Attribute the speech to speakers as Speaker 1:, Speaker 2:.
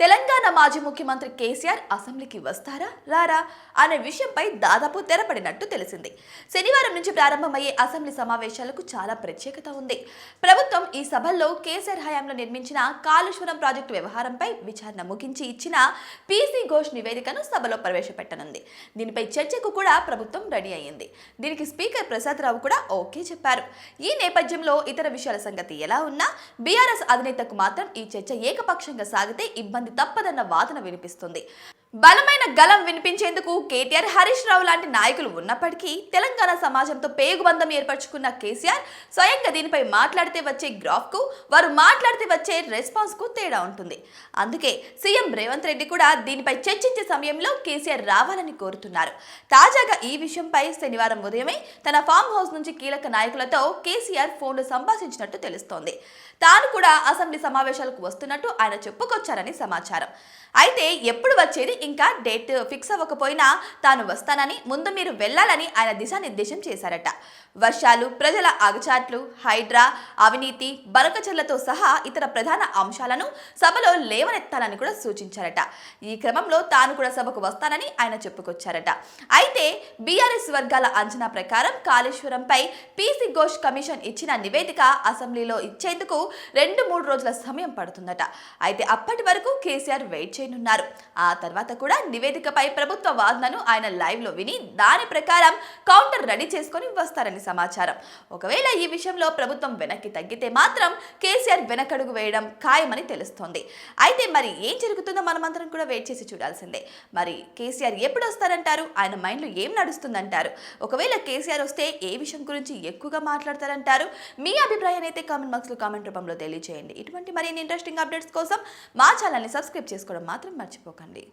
Speaker 1: తెలంగాణ మాజీ ముఖ్యమంత్రి కేసీఆర్ అసెంబ్లీకి వస్తారా రారా అనే విషయంపై దాదాపు తెరపడినట్టు తెలిసింది. శనివారం నుంచి ప్రారంభమయ్యే అసెంబ్లీ సమావేశాలకు చాలా ప్రత్యేకత ఉంది. ప్రభుత్వం ఈ సభల్లో కేసీఆర్ హయాంలో నిర్మించిన కాళేశ్వరం ప్రాజెక్టు వ్యవహారంపై విచారణ ముగించి ఇచ్చిన పీసీ ఘోష్ నివేదికను సభలో ప్రవేశపెట్టనుంది. దీనిపై చర్చకు కూడా ప్రభుత్వం రెడీ అయ్యింది. దీనికి స్పీకర్ ప్రసాద్ రావు కూడా ఓకే చెప్పారు. ఈ నేపథ్యంలో ఇతర విషయాల సంగతి ఎలా ఉన్నా బీఆర్ఎస్ అధినేతకు మాత్రం ఈ చర్చ ఏకపక్షంగా సాగితే ఇబ్బంది తప్పదన్న వాదన వినిపిస్తుంది. బలమైన గలం వినిపించేందుకు కేటీఆర్ హరీష్ రావు లాంటి నాయకులు ఉన్నప్పటికీ తెలంగాణ సమాజంతో పేగుబంధం ఏర్పరచుకున్న కేసీఆర్ స్వయంగా దీనిపై మాట్లాడితే వచ్చే గ్రాఫ్కు వారు మాట్లాడితే వచ్చే రెస్పాన్స్కు తేడా ఉంటుంది. అందుకే సీఎం రేవంత్ రెడ్డి కూడా దీనిపై చర్చించే సమయంలో కేసీఆర్ రావాలని కోరుతున్నారు. తాజాగా ఈ విషయంపై శనివారం ఉదయమే తన ఫామ్ హౌస్ నుంచి కీలక నాయకులతో కేసీఆర్ ఫోన్లో సంభాషించినట్టు తెలుస్తోంది. తాను కూడా అసెంబ్లీ సమావేశాలకు వస్తున్నట్టు ఆయన చెప్పుకొచ్చారని సమాచారం. అయితే ఎప్పుడు వచ్చేది ఇంకా డేట్ ఫిక్స్ అవ్వకపోయినా తాను వస్తానని ముందు మీరు వెళ్ళాలని ఆయన దిశానిర్దేశం చేశారట. వర్షాలు ప్రజల అగచాట్లు హైడ్రా అవినీతి బరకచర్లతో సహా ఇతర ప్రధాన అంశాలను సభలో లేవనెత్తాలని కూడా సూచించారట. ఈ క్రమంలో తాను కూడా సభకు వస్తానని ఆయన చెప్పుకొచ్చారట. అయితే బీఆర్ఎస్ వర్గాల అంచనా ప్రకారం కాళేశ్వరంపై పీసీ ఘోష్ కమిషన్ ఇచ్చిన నివేదిక అసెంబ్లీలో ఇచ్చేందుకు రెండు మూడు రోజుల సమయం పడుతుందట. అయితే అప్పటి వరకు కేసీఆర్ వెయిట్ చేయనున్నారు. ఆ తర్వాత కూడా నివేదికపై ప్రభుత్వ వాదనను ఆయన లైవ్లో విని దాని ప్రకారం కౌంటర్ రెడీ చేసుకొని వస్తారని సమాచారం. ఒకవేళ ఈ విషయంలో ప్రభుత్వం వెనక్కి తగ్గితే మాత్రం కేసీఆర్ వెనకడుగు వేయడం ఖాయమని తెలుస్తోంది. అయితే మరి ఏం జరుగుతుందో మనమందరం కూడా వెయిట్ చేసి చూడాల్సిందే. మరి కేసీఆర్ ఎప్పుడు వస్తారంటారు? ఆయన మైండ్లో ఏం నడుస్తుందంటారు? ఒకవేళ కేసీఆర్ వస్తే ఏ విషయం గురించి ఎక్కువగా మాట్లాడతారంటారు? మీ అభిప్రాయాన్ని అయితే కామెంట్ బాక్స్లో కామెంట్ రూపంలో తెలియజేయండి ఇటువంటి మరిన్ని ఇంట్రెస్టింగ్ అప్డేట్స్ కోసం మా ఛానల్ని సబ్స్క్రైబ్ చేసుకోవడం మాత్రం మర్చిపోకండి.